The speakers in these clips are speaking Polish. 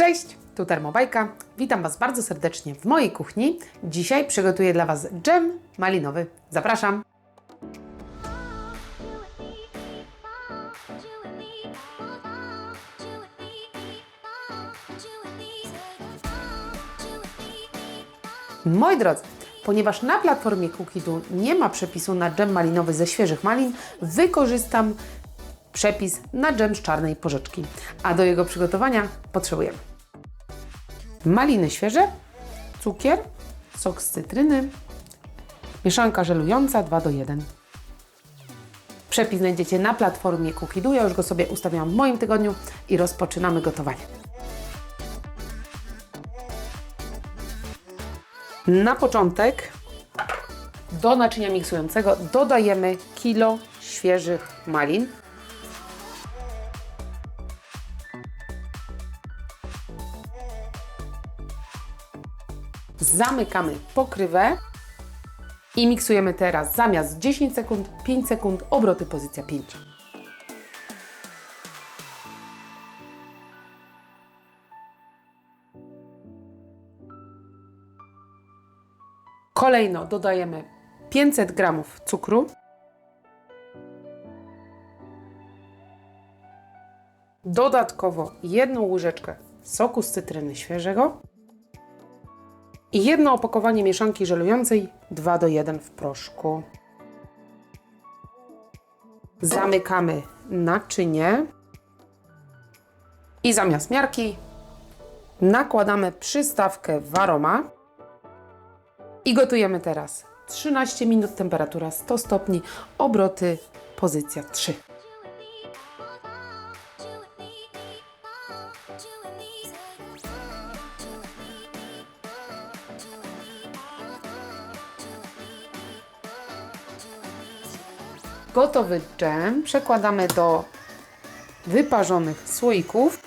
Cześć, tu Termobajka. Witam Was bardzo serdecznie w mojej kuchni. Dzisiaj przygotuję dla Was dżem malinowy. Zapraszam. Moi drodzy, ponieważ na platformie Cookidu nie ma przepisu na dżem malinowy ze świeżych malin, wykorzystam przepis na dżem z czarnej porzeczki. A do jego przygotowania potrzebujemy maliny świeże, cukier, sok z cytryny, mieszanka żelująca 2 do 1. Przepis znajdziecie na platformie Cookidu. Ja już go sobie ustawiam w moim tygodniu i rozpoczynamy gotowanie. Na początek do naczynia miksującego dodajemy kilo świeżych malin. Zamykamy pokrywę i miksujemy teraz zamiast 10 sekund, 5 sekund, obroty pozycja 5. Kolejno dodajemy 500 g cukru. Dodatkowo jedną łyżeczkę soku z cytryny świeżego i jedno opakowanie mieszanki żelującej 2 do 1 w proszku. Zamykamy naczynie i zamiast miarki nakładamy przystawkę waroma i gotujemy teraz 13 minut, temperatura 100 stopni, obroty pozycja 3. Gotowy dżem przekładamy do wyparzonych słoików.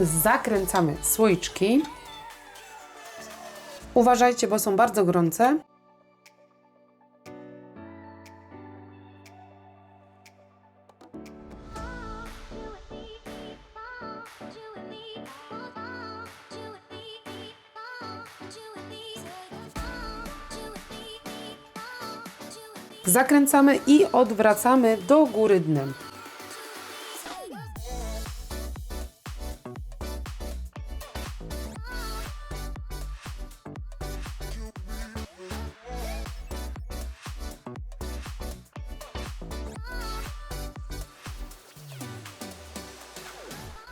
Zakręcamy słoiczki. Uważajcie, bo są bardzo gorące. Zakręcamy i odwracamy do góry dnem.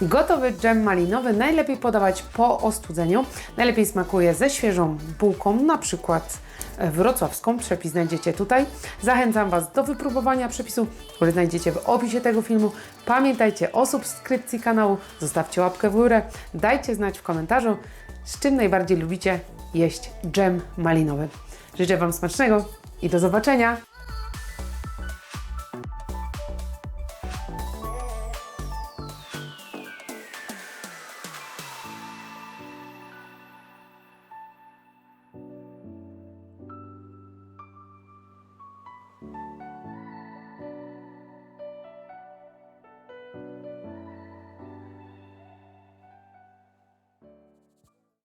Gotowy dżem malinowy najlepiej podawać po ostudzeniu. Najlepiej smakuje ze świeżą bułką, na przykład wrocławską. Przepis znajdziecie tutaj. Zachęcam Was do wypróbowania przepisu, który znajdziecie w opisie tego filmu. Pamiętajcie o subskrypcji kanału, zostawcie łapkę w górę, dajcie znać w komentarzu, z czym najbardziej lubicie jeść dżem malinowy. Życzę Wam smacznego i do zobaczenia!